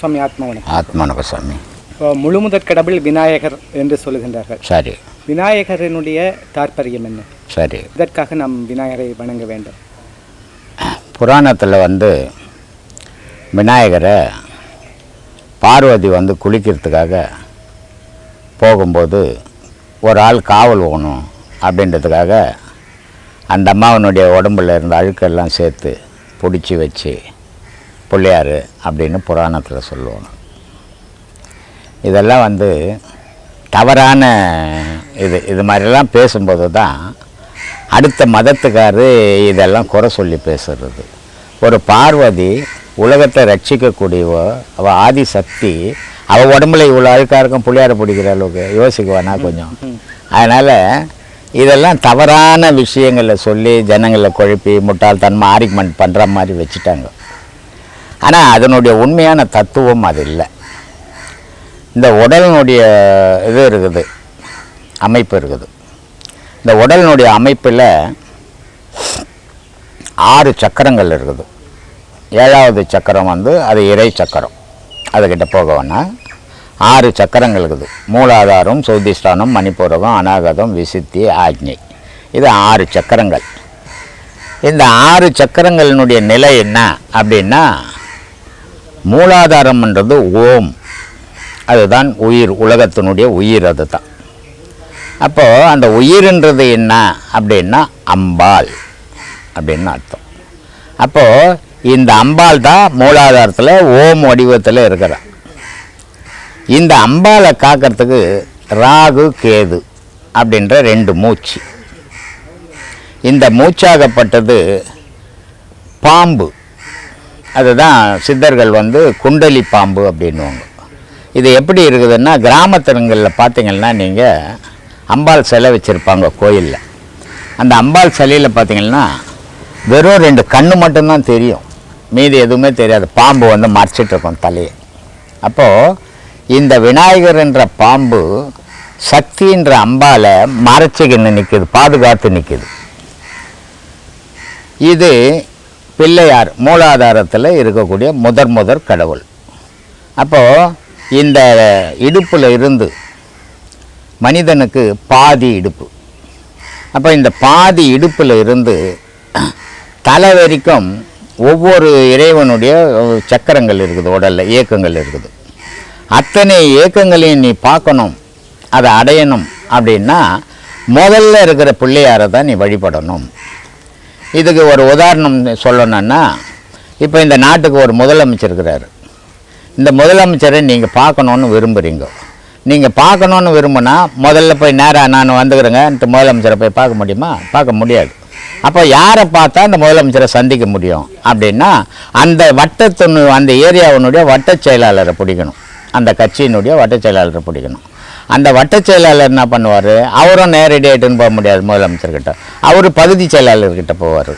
சுவாமி ஆத்மவனம் ஆத்மானக சாமி இப்போ முழுமுதற் கடவுள் விநாயகர் என்று சொல்லுகின்றார்கள். சரி. விநாயகரினுடைய தாற்பயம் என்ன? சரி. இதற்காக நாம் விநாயகரை வணங்க வேண்டும். புராணத்தில் வந்து விநாயகரை பார்வதி வந்து குளிக்கிறதுக்காக போகும்போது ஒரு ஆள் காவல் போகணும் அப்படின்றதுக்காக அந்த அம்மாவனுடைய உடம்புல இருந்த அழுக்கெல்லாம் சேர்த்து பிடிச்சி வச்சு பிள்ளையார் அப்படின்னு புராணத்தில் சொல்லுவாங்க இதெல்லாம் வந்து தவறான இது இது மாதிரிலாம் பேசும்போது தான் அடுத்த மதத்துக்காரு இதெல்லாம் குறை சொல்லி பேசுறது. ஒரு பார்வதி உலகத்தை ரட்சிக்கக்கூடியவ அவள் ஆதி சக்தி அவள் உடம்புல இவ்வளோ அழுக்காருக்கும் புள்ளியார பிடிக்கிற அளவுக்கு யோசிக்குவானா கொஞ்சம். அதனால் இதெல்லாம் தவறான விஷயங்களை சொல்லி ஜனங்களை குழப்பி முட்டாள்தன்மை ஆரிக்மெண்ட் பண்ணுற மாதிரி வச்சுட்டாங்க. ஆனால் அதனுடைய உண்மையான தத்துவம் அது இல்லை இந்த உடலினுடைய இது இருக்குது அமைப்பு இருக்குது. இந்த உடலினுடைய அமைப்பில் ஆறு சக்கரங்கள் இருக்குது. ஏழாவது சக்கரம் வந்து அது இறை சக்கரம். அதுக்கிட்ட போக வேணாம் ஆறு சக்கரங்கள் இருக்குது. மூலாதாரம் சௌதிஷ்டானம் மணிப்பூரகம் அநாகதம் விசித்தி ஆக்ஞை இது ஆறு சக்கரங்கள். இந்த ஆறு சக்கரங்களினுடைய நிலை என்ன அப்படின்னா மூலாதாரம்ன்றது ஓம். அதுதான் உயிர் உலகத்தினுடைய உயிர் அதுதான். அப்போது அந்த உயிர்ன்றது என்ன அப்படின்னா அம்பாள் அப்படின்னு அர்த்தம். அப்போது இந்த அம்பாள் தான் மூலாதாரத்தில் ஓம் வடிவத்தில் இருக்கிறார் இந்த அம்பாளை காக்கிறதுக்கு ராகு கேது அப்படின்ற ரெண்டு மூச்சு. இந்த மூச்சாகப்பட்டது பாம்பு. அதுதான் சித்தர்கள் வந்து குண்டலி பாம்பு அப்படின்னுவாங்க. இது எப்படி இருக்குதுன்னா கிராமத்தினங்களில் பார்த்தீங்கன்னா நீங்கள் அம்பாள் சிலை வச்சுருப்பாங்க கோயிலில். அந்த அம்பாள் சிலையில் பார்த்தீங்கன்னா வெறும் ரெண்டு கண்ணு மட்டும்தான் தெரியும். மீதி எதுவுமே தெரியாது. பாம்பு வந்து மறைச்சிட்டுருக்கும் தலையை. அப்போது இந்த விநாயகர் என்ற பாம்பு சக்தின்ற அம்பாலை மறைச்சிக்கின்னு நிற்கிது பாதுகாத்து நிற்கிது இது பிள்ளையார் மூலாதாரத்தில் இருக்கக்கூடிய முதற் முதற் கடவுள். அப்போது இந்த இடுப்பில் இருந்து மனிதனுக்கு பாதி இடுப்பு. அப்போ இந்த பாதி இடுப்பில் இருந்து தலை வரைக்கும் ஒவ்வொரு இறைவனுடைய சக்கரங்கள் இருக்குது உடலில் இயக்கங்கள் இருக்குது. அத்தனை இயக்கங்களையும் நீ பார்க்கணும் அதை அடையணும் அப்படின்னா முதல்ல இருக்கிற பிள்ளையாரை தான் நீ வழிபடணும். இதுக்கு ஒரு உதாரணம் சொல்லணும்னா இப்போ இந்த நாட்டுக்கு ஒரு முதலமைச்சர் இருக்கிறாரு. இந்த முதலமைச்சரை நீங்கள் பார்க்கணுன்னு விரும்புகிறீங்க நீங்கள் பார்க்கணுன்னு விரும்புனா முதல்ல போய் நேராக நான் வந்துக்கிறேங்க முதலமைச்சரை போய் பார்க்க முடியுமா? பார்க்க முடியாது. அப்போ யாரை பார்த்தா அந்த முதலமைச்சரை சந்திக்க முடியும்? அப்படின்னா அந்த வட்டத்தினு அந்த ஏரியாவினுடைய வட்டச் செயலாளரை பிடிக்கணும். அந்த கட்சியினுடைய வட்டச் செயலாளரை பிடிக்கணும். அந்த வட்டச் செயலாளர் என்ன பண்ணுவார்? அவரும் நேரடியாகிட்டுன்னு போக முடியாது முதலமைச்சர்கிட்ட. அவர் பகுதி செயலாளர்கிட்ட போவார்.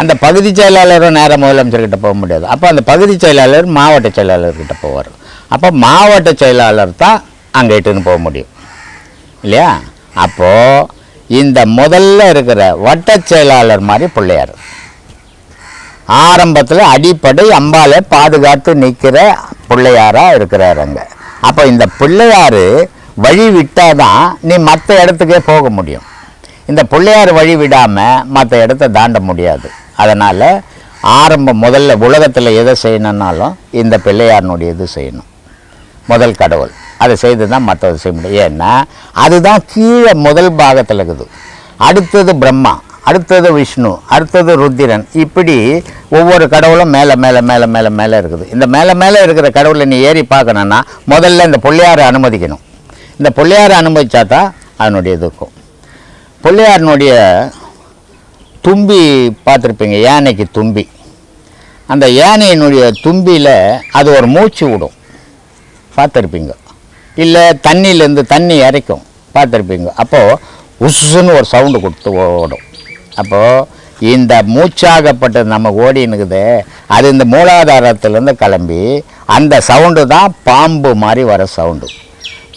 அந்த பகுதி செயலாளரும் நேராக முதலமைச்சர்கிட்ட போக முடியாது. அப்போ அந்த பகுதி செயலாளர் மாவட்ட செயலாளர்கிட்ட போவார். அப்போ மாவட்ட செயலாளர் தான் அங்கே இட்டுன்னு போக முடியும். இல்லையா? அப்போது இந்த முதல்ல இருக்கிற வட்டச் செயலாளர் மாதிரி பிள்ளையார். ஆரம்பத்தில் அடிப்படை அம்பாலை பாதுகாத்து நிற்கிற பிள்ளையாராக இருக்கிறார் அங்கே. அப்போ இந்த பிள்ளையார் வழி விட்டால் தான் நீ மற்ற இடத்துக்கே போக முடியும். இந்த பிள்ளையார் வழி விடாமல் மற்ற இடத்த தாண்ட முடியாது. அதனால் ஆரம்பம் முதல்ல உலகத்தில் எதை செய்யணுன்னாலும் இந்த பிள்ளையாரினுடைய இது செய்யணும். முதல் கடவுள். அதை செய்து தான் மற்றதை செய்ய முடியும். ஏன்னா அதுதான் கீழே முதல் பாகத்தில் இருக்குது. அடுத்தது பிரம்மா அடுத்தது விஷ்ணு அடுத்தது ருத்திரன் இப்படி ஒவ்வொரு கடவுளும் மேலே மேலே மேலே மேலே மேலே இருக்குது. இந்த மேலே மேலே இருக்கிற கடவுளை நீ ஏறி பார்க்கணுன்னா முதல்ல இந்த பிள்ளையாரை அனுமதிக்கணும். இந்த பிள்ளையாரை அனுபவித்தா தான் அதனுடைய இது இருக்கும் பிள்ளையாரினுடைய தும்பி பார்த்துருப்பீங்க யானைக்கு தும்பி. அந்த யானையினுடைய தும்பியில் அது ஒரு மூச்சு விடும். பார்த்துருப்பீங்க. இல்லை தண்ணியிலேருந்து தண்ணி இறைக்கும். பார்த்துருப்பீங்க. அப்போது உசுன்னு ஒரு சவுண்டு கொடுத்து ஓடும். அப்போது இந்த மூச்சாகப்பட்டது நம்ம ஓடினுக்குது அது இந்த மூலாதாரத்துலேருந்து கிளம்பி அந்த சவுண்டு தான் பாம்பு மாதிரி வர சவுண்டு.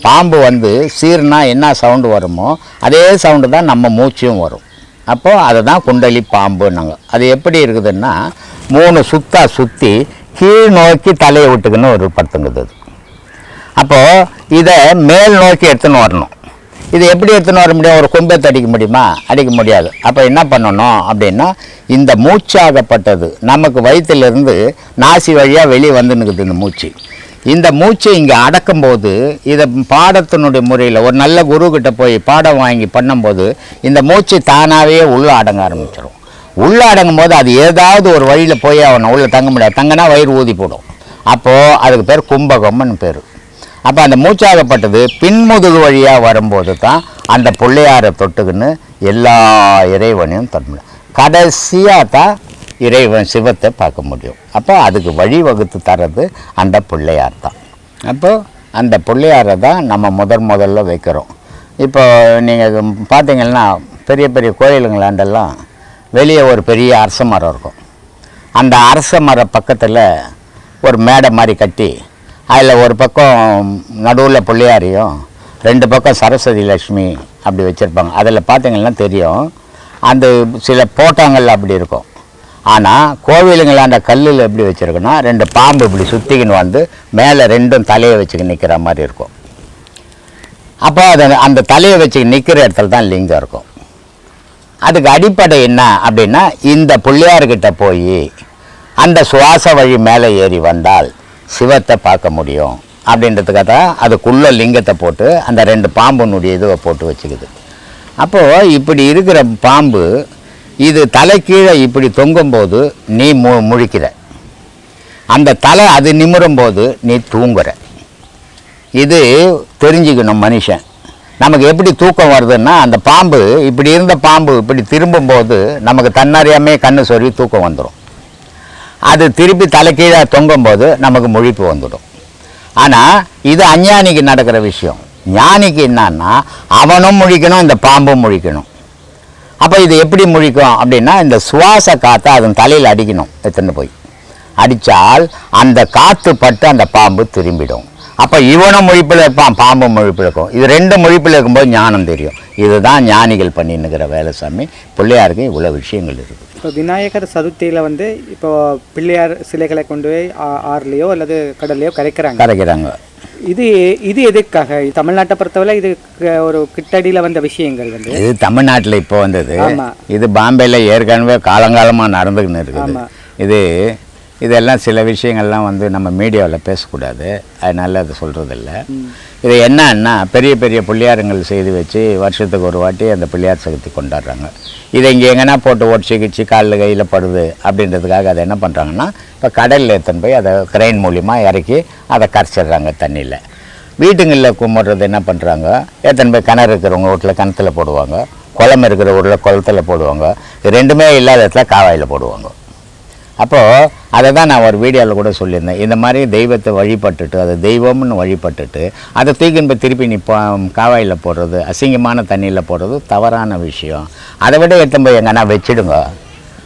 பாம்பு வந்து சீர்னா என்ன சவுண்டு வருமோ அதே சவுண்டு தான் நம்ம மூச்சும் வரும். அப்போது அதை தான் குண்டலி பாம்புன்னாங்க. அது எப்படி இருக்குதுன்னா மூணு சுத்தா சுற்றி கீழ் நோக்கி தலையை விட்டுக்குன்னு ஒரு படுத்துங்குது அது. அப்போது இதை மேல் நோக்கி எடுத்துன்னு வரணும். இது எப்படி எடுத்துன்னு வர முடியும்? ஒரு கொம்பத்தை அடிக்க முடியுமா? அடிக்க முடியாது. அப்போ என்ன பண்ணணும் அப்படின்னா இந்த மூச்சாகப்பட்டது நமக்கு வயிற்றிலிருந்து நாசி வழியாக வெளியே வந்துன்னுக்குது இந்த மூச்சு. இந்த மூச்சை இங்கே அடக்கும்போது இதை பாடத்தினுடைய முறையில் ஒரு நல்ல குரு போய் பாடம் வாங்கி பண்ணும்போது இந்த மூச்சு தானாகவே உள்ள அடங்க ஆரம்பிச்சிடும் உள்ள அடங்கும் போது அது ஏதாவது ஒரு வழியில் போய் அவனை உள்ளே தங்க முடியாது. தங்கினா வயிறு ஊதி போடும். அப்போது அதுக்கு பேர் கும்பகம்னு பேர். அப்போ அந்த மூச்சாகப்பட்டது பின்முதுகு வழியாக வரும்போது தான் அந்த பிள்ளையாரை தொட்டுக்குன்னு எல்லா இறைவனையும் தன்மை கடைசியாக தான் இறைவன் சிவத்தை பார்க்க முடியும். அப்போ அதுக்கு வழிவகுத்து தர்றது அந்த பிள்ளையார் தான். அப்போ அந்த பிள்ளையாரை தான் நம்ம முதன் முதல்ல வைக்கிறோம். இப்போ நீங்கள் பார்த்தீங்கன்னா பெரிய பெரிய கோயிலுங்களாண்டெல்லாம் வெளியே ஒரு பெரிய அரச மரம் இருக்கும். அந்த அரச மர பக்கத்தில் ஒரு மேடை மாதிரி கட்டி அதில் ஒரு பக்கம் நடுவில் பிள்ளையாரையும் ரெண்டு பக்கம் சரஸ்வதி லட்சுமி அப்படி வச்சுருப்பாங்க. அதில் பார்த்தீங்கன்னா தெரியும். அந்த சில போட்டாங்கள் அப்படி இருக்கும். ஆனால் கோவிலுங்களாண்ட கல்லில் எப்படி வச்சுருக்குன்னா ரெண்டு பாம்பு இப்படி சுற்றிக்கின்னு வந்து மேலே ரெண்டும் தலையை வச்சுக்கின்னு நிற்கிற மாதிரி இருக்கும். அப்போ அது அந்த தலையை வச்சு நிற்கிற இடத்துல தான் லிங்கம் இருக்கும். அதுக்கு அடிப்படை என்ன அப்படின்னா இந்த பிள்ளையார்கிட்ட போய் அந்த சுவாச வழி மேலே ஏறி வந்தால் சிவத்தை பார்க்க முடியும். அப்படின்றதுக்காக தான் அதுக்குள்ளே லிங்கத்தை போட்டு அந்த ரெண்டு பாம்புனுடைய இதுவை போட்டு வச்சுக்குது. அப்போது இப்படி இருக்கிற பாம்பு இது தலை கீழே இப்படி தொங்கும்போது நீ மு முழிக்கிற. அந்த தலை அது நிமிரும் போது நீ தூங்குற. இது தெரிஞ்சுக்கணும் மனுஷன். நமக்கு எப்படி தூக்கம் வருதுன்னா அந்த பாம்பு இப்படி இருந்த பாம்பு இப்படி திரும்பும்போது நமக்கு தன்னறியாமே கண்ணு சொறி தூக்கம் வந்துடும் அது திருப்பி தலை கீழே தொங்கும்போது நமக்கு முழிப்பு வந்துடும். ஆனால் இது அஞ்ஞானிக்கு நடக்கிற விஷயம். ஞானிக்கு என்னன்னா அவனும் முழிக்கணும் இந்த பாம்பும் முழிக்கணும். அப்போ இது எப்படி முழிக்கும் அப்படின்னா இந்த சுவாச காற்றை அதன் தலையில் அடிக்கணும் எடுத்துன்னு போய். அடித்தால் அந்த காற்று பட்டு அந்த பாம்பு திரும்பிடும். அப்போ இவனும் முழிப்பில் இருப்பான் பாம்பும் முழிப்பில் இருக்கும். இது ரெண்டு முழிப்பில் இருக்கும்போது ஞானம் தெரியும். இதுதான் ஞானிகள் பண்ணின்னுக்கிற வேலை சாமி. பிள்ளையாருக்கு இவ்வளோ விஷயங்கள் இருக்குது. இப்போ விநாயகர் சதுர்த்தியில் வந்து இப்போ பிள்ளையார் சிலைகளை கொண்டு போய் ஆறுலையோ அல்லது கடல்லையோ கரைக்கிறாங்க. கரைக்கிறாங்க. இது இது எதுக்காக தமிழ்நாட்டை பொறுத்தவரை இது ஒரு கிட்டடியில் வந்த விஷயங்கள் வந்து இது தமிழ்நாட்டில் இப்போ வந்தது. இது பாம்பேல ஏற்கனவே காலங்காலமாக நடந்துக்கின்னு இருக்குது. இது இதெல்லாம் சில விஷயங்கள்லாம் வந்து நம்ம மீடியாவில் பேசக்கூடாது. அதனால் அது சொல்கிறதில்ல இது என்னன்னா பெரிய பெரிய பிள்ளையாருங்கள் செய்து வச்சு வருஷத்துக்கு ஒரு வாட்டி அந்த பிள்ளையார் சதுர்த்தி கொண்டாடுறாங்க. இதை இங்கே எங்கன்னா போட்டு ஒடிச்சு கிச்சு காலில் கையில் படுது அப்படின்றதுக்காக அதை என்ன பண்ணுறாங்கன்னா இப்போ கடலில் எடுத்துன்னு போய் அதை கிரைன் மூலிமா இறக்கி அதை கரைச்சிடுறாங்க தண்ணியில். வீட்டுங்களில் கும்பிட்றது என்ன பண்ணுறாங்க எடுத்துன்னு போய் கிணறு இருக்கிறவங்க வீட்டில் கிணத்துல போடுவாங்க குளம் இருக்கிற ஊரில் குளத்துல போடுவாங்க. ரெண்டுமே இல்லாத இடத்துல காவாயில் போடுவாங்க. அப்போது அதை தான் நான் ஒரு வீடியோவில் கூட சொல்லியிருந்தேன். இந்த மாதிரி தெய்வத்தை வழிபட்டுட்டு அது தெய்வம்னு வழிபட்டுட்டு அதை தூக்கின்னு போய் திருப்பி நீ காவாயில் போடுறது அசிங்கமான தண்ணியில் போடுறது தவறான விஷயம். அதை விட எடுத்துன்னு போய் எங்கன்னா வச்சிடுங்க.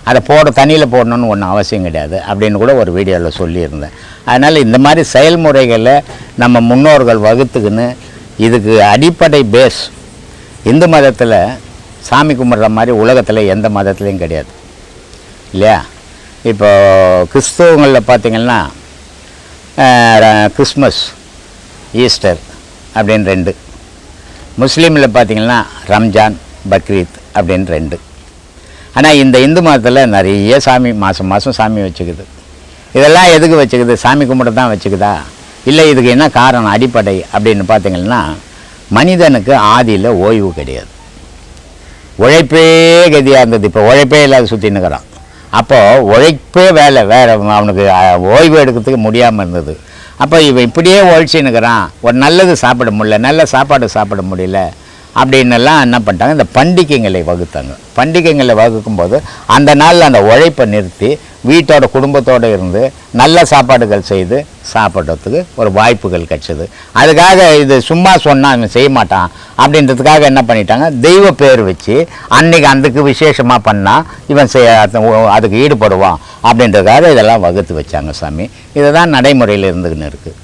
அதை போட தண்ணியில் போடணும்னு ஒன்றும் அவசியம் கிடையாது அப்படின்னு கூட ஒரு வீடியோவில் சொல்லியிருந்தேன். அதனால் இந்த மாதிரி செயல்முறைகளை நம்ம முன்னோர்கள் வகுத்துக்குன்னு இதுக்கு அடிப்படை பேஸ் இந்து மதத்தில் சாமி கும்பிட்ற மாதிரி உலகத்தில் எந்த மதத்துலேயும் கிடையாது. இல்லையா? இப்போ கிறிஸ்தவங்களில் பார்த்திங்கன்னா கிறிஸ்மஸ் ஈஸ்டர் அப்படின்னு ரெண்டு. முஸ்லீமில் பார்த்தீங்கன்னா ரம்ஜான் பக்ரீத் அப்படின்னு ரெண்டு. ஆனால் இந்த இந்து மதத்தில் நிறைய சாமி மாதம் மாதம் சாமி வச்சுக்குது. இதெல்லாம் எதுக்கு வச்சுக்குது? சாமி கும்பிட தான் வச்சுக்குதா? இல்லை இதுக்கு என்ன காரணம்? அடிப்படை அப்படின்னு பார்த்திங்கன்னா மனிதனுக்கு ஆதியில் ஓய்வு கிடையாது. உழைப்பே கதியாக இருந்தது. இப்போ உழைப்பே இல்லாத சுற்றின்னுக்கிறான் அப்போது உழைப்பே வேலை வேற அவனுக்கு ஓய்வு எடுக்கிறதுக்கு முடியாமல் இருந்தது. அப்போ இவன் இப்படியே உழைச்சின்னு இருக்கிறான். ஒரு நல்லது சாப்பிட முடியல நல்ல சாப்பாடு சாப்பிட முடியல அப்படின்னெல்லாம் என்ன பண்ணிட்டாங்க? இந்த பண்டிகைங்களை வகுத்தாங்க. பண்டிகைங்களை வகுக்கும்போது அந்த நாளில் அந்த உழைப்பை நிறுத்தி வீட்டோட குடும்பத்தோடு இருந்து நல்ல சாப்பாடுகள் செய்து சாப்பிட்றதுக்கு ஒரு வாய்ப்புகள் கிடைச்சது. அதுக்காக இது சும்மா சொன்னால் அவன் செய்ய மாட்டான் அப்படின்றதுக்காக என்ன பண்ணிட்டாங்க? தெய்வ பேர் வச்சு அன்னைக்கு அதுக்கு விசேஷமாக பண்ணால் இவன் செய் அதுக்கு ஈடுபடுவான் அப்படின்றதுக்காக இதெல்லாம் வகுத்து வச்சாங்க சாமி. இதுதான் நடைமுறையில் இருந்துக்கின்னு இருக்குது